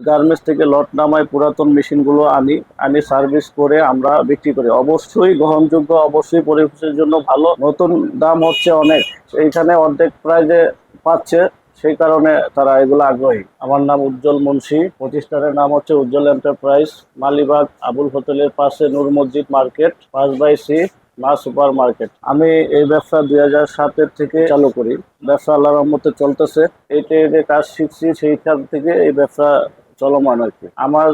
Garments থেকে লট নামায় পুরাতন মেশিনগুলো আনি আনি সার্ভিস করে আমরা বিক্রি করি। অবশ্যই গ্রহণযোগ্য, অবশ্যই পরিবেশের জন্য ভালো। নতুন দাম হচ্ছে অনেক। এইখানে অর্ধেক প্রাইজে পাচ্ছে, সেই কারণে তারা এগুলো আগ্রহী। আমার নাম উজ্জ্বল মুন্সি। প্রতিষ্ঠানের নাম হচ্ছে উজ্জ্বল এন্টারপ্রাইজ। মালিবাগ আবুল হোটেলের পাশে নূর মসজিদ মার্কেট, পাঁচ by C, Maa super market. আমি এই ব্যবসা দুই হাজার সাতের থেকে চালু করি। ব্যবসা আল্লাহ রহমতে চলতেছে। এই ট্রেডে কাজ শিখছি, সেইখান থেকে এই ব্যবসা চলমান আর কি। আমার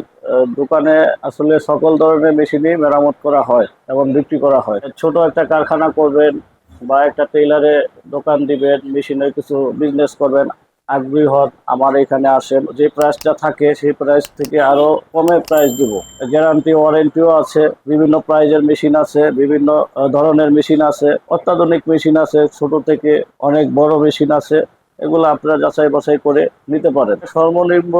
দোকানে আসলে সকল ধরনের মেশিনই মেরামত করা হয় এবং বিক্রি করা হয়। ছোট একটা কারখানা করবেন বা একটা টেইলারে দোকান দিবেন, মেশিনের কিছু বিজনেস করবেন, আগ্রহী হন, আমার এখানে আসেন। যে প্রাইসটা থাকে, সেই প্রাইস থেকে আরও কমে প্রাইস দিব। গ্যারান্টি ওয়ারেন্টিও আছে, বিভিন্ন প্রাইজের মেশিন আছে, বিভিন্ন ধরনের মেশিন আছে, অত্যাধুনিক মেশিন আছে, ছোট থেকে অনেক বড় মেশিন আছে। এগুলো আপনারা যাচাই বাছাই করে নিতে পারেন। সর্বনিম্ন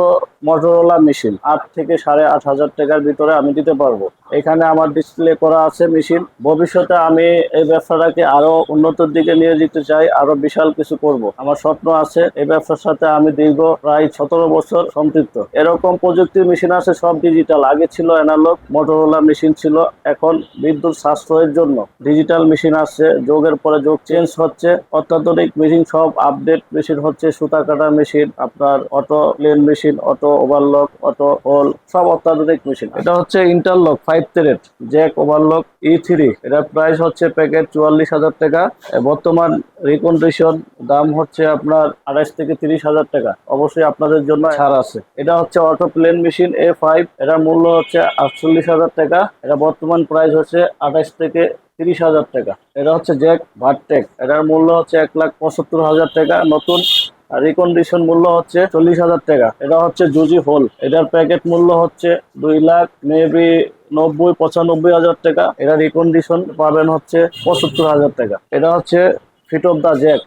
মটোরোলা মেশিন আট থেকে সাড়ে আট হাজার টাকার ভিতরে আমি দিতে পারব। এখানে আমার ডিসপ্লে করা আছে মেশিন ভবিষ্যতে আমি এই ব্যবসাটাকে আরও উন্নতির দিকে নিয়ে যেতে চাই, আরও বিশাল কিছু করব। আমার স্বপ্ন আছে এই ব্যবসার সাথে আমি দীর্ঘ প্রায় সতেরো বছর সম্পৃক্ত। এরকম প্রযুক্তির মেশিন আছে সব ডিজিটাল আগে ছিল অ্যানালগ মোটরোলা মেশিন ছিল। এখন বিদ্যুৎ সাশ্রয়ের জন্য ডিজিটাল মেশিন আছে। যোগের পরে যোগ চেঞ্জ হচ্ছে। অত্যাধুনিক মেশিন সব আপডেট মেশিন হচ্ছে সুতা কাটা মেশিন, আপনার auto plain machine, auto overlock, auto hole সব অত্যাধুনিক মেশিন। এটা হচ্ছে interlock five thread jack overlock E three এটার প্রাইস হচ্ছে প্যাকেট চুয়াল্লিশ হাজার টাকা। বর্তমান রিকন্ডিশন দাম হচ্ছে আপনার আড়াইশ থেকে তিরিশ হাজার টাকা। অবশ্যই আপনাদের জন্য ছাড় আছে। এটা হচ্ছে auto plain machine A five এটার মূল্য হচ্ছে আটচল্লিশ হাজার টাকা। এটা বর্তমান প্রাইস হচ্ছে আঠাশ থেকে তিরিশ হাজার টাকা। এটা হচ্ছে জ্যাক ভারটেক। এটার মূল্য হচ্ছে এক লাখ পঁচাত্তর হাজার টাকা, নতুন আর রিকন্ডিশন মূল্য হচ্ছে চল্লিশ হাজার টাকা। এটা হচ্ছে জুজি হোল এটার প্যাকেট মূল্য হচ্ছে দুই লাখ মেবি নব্বই, পঁচানব্বই হাজার টাকা। এটা রিকন্ডিশন পাবেন হচ্ছে পঁচাত্তর হাজার টাকা। এটা হচ্ছে fit of the jack.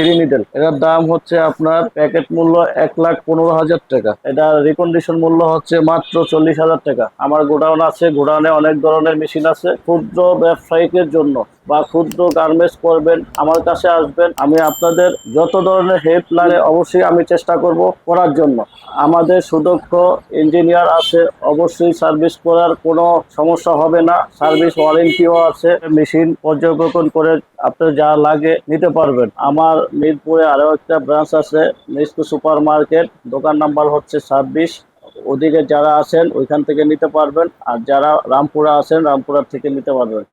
Three needle এটার দাম হচ্ছে আপনার প্যাকেট মূল্য এক লাখ পনেরো হাজার টাকা। এটা রিকন্ডিশন মূল্য হচ্ছে মাত্র চল্লিশ হাজার টাকা। আমার গোডাউন আছে, গোডাউনে অনেক ধরনের মেশিন আছে। ক্ষুদ্র ব্যবসায়িকের জন্য বা ক্ষুদ্র গার্মেন্টস করবেন, আমার কাছে আসবেন। আমি আপনাদের যত ধরনের হেল্প লাগে অবশ্যই আমি চেষ্টা করব করার জন্য। আমাদের সুদক্ষ ইঞ্জিনিয়ার আছে, অবশ্যই সার্ভিস করার কোনো সমস্যা হবে না। সার্ভিস ওয়ারেন্টিও আছে। মেশিন পর্যবেক্ষণ করে আপনার যা লাগে নিতে পারবেন। আমার মিরপুরে আরও একটা ব্রাঞ্চ আছে মিসকু সুপার মার্কেট দোকান নাম্বার হচ্ছে ছাব্বিশ। ওদিকে যারা আছেন, ওইখান থেকে নিতে পারবেন। আর যারা রামপুরা আছেন, রামপুরার থেকে নিতে পারবেন।